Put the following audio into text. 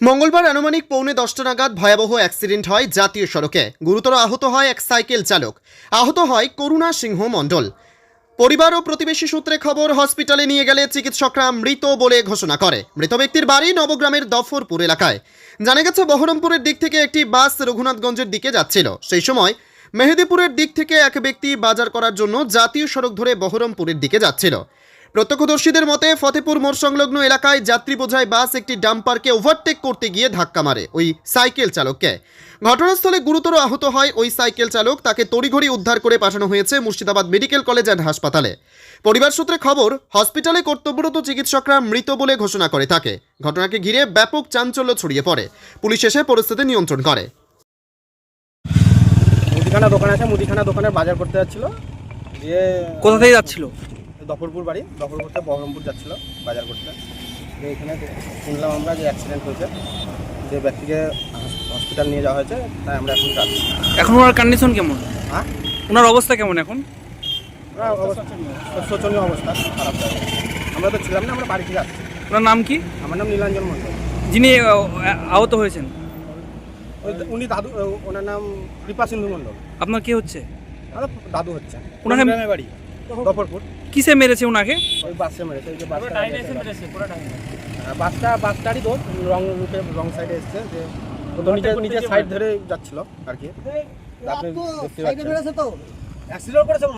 মঙ্গলবার আনুমানিক পৌনে দশটা নাগাদ ভয়াবহ অ্যাক্সিডেন্ট হয় জাতীয় সড়কে। গুরুতর আহত হয় এক সাইকেল চালক। আহত হয় করুণা সিংহ মণ্ডল। পরিবার ও প্রতিবেশী সূত্রে খবর, হসপিটালে নিয়ে গেলে চিকিৎসকরা মৃত বলে ঘোষণা করে। মৃত ব্যক্তির বাড়ি নবগ্রামের দফরপুর এলাকায়। জানা গেছে, বহরমপুরের দিক থেকে একটি বাস রঘুনাথগঞ্জের দিকে যাচ্ছিল। সেই সময় মেহেদিপুরের দিক থেকে এক ব্যক্তি বাজার করার জন্য জাতীয় সড়ক ধরে বহরমপুরের দিকে যাচ্ছিল। প্রত্যক্ষদর্শীদের মতে ফতেপুর মোড় সংলগ্ন এলাকায় যাত্রী বোঝাই বাস একটি ডাম্পারকে ওভারটেক করতে গিয়ে ধাক্কা মারে ওই সাইকেল চালককে। ঘটনাস্থলে গুরুতর আহত হয় ওই সাইকেল চালক তাকে তড়িঘড়ি উদ্ধার করে পাঠানো হয়েছে মুর্শিদাবাদ মেডিকেল কলেজ অ্যান্ড হাসপাতালে। পরিবার সূত্রে খবর হসপিটালে কর্তব্যরত চিকিৎসকরা মৃত বলে ঘোষণা করে থাকে। ঘটনাকে ঘিরে ব্যাপক চাঞ্চল্য ছড়িয়ে পড়ে। পুলিশ এসে পরিস্থিতি নিয়ন্ত্রণ করে। মুদিখানা দোকান আছে মুদিখানা দোকানে বাজার করতে যাচ্ছিল। দিয়ে কোথা থেকে যাচ্ছিল? দফরপুর বাড়ি দফরপুর থেকে বহরমপুর যাচ্ছিল বাজার করতে। দিয়ে এখানে শুনলাম আমরা যে অ্যাক্সিডেন্ট হয়েছে যে ব্যক্তিকে হসপিটাল নিয়ে যাওয়া হয়েছে তাই আমরা এখন যাচ্ছি এখন ওনার কন্ডিশন কেমন? হ্যাঁ? ওনার অবস্থা কেমন এখন? ওরা অবস্থা শোচনীয় অবস্থা খারাপ আমরা তো ছিলাম না আমরা বাড়িতে যাচ্ছি। ওনার নাম কি? আমার নাম নীলাঞ্জন মণ্ডল। যিনি আহত হয়েছেন। ওই- উনি দাদু ওনার নাম কৃপা সিন্ধু মণ্ডল। আপনার কি হচ্ছে? দাদু হচ্ছে। ওনাকে বাড়ি। দফরপুর কিসে মেরেছে ওনাকে ওই বাসে মেরেছে ওই যে বাসটা হ্যাঁ, বাসটা বাসটারই দোষ রং রুটে রং সাইডে এসছে যে তো নিচে নিচে সাইড ধরে যাচ্ছিল আর কি। আপনি দেখতে পাচ্ছেন।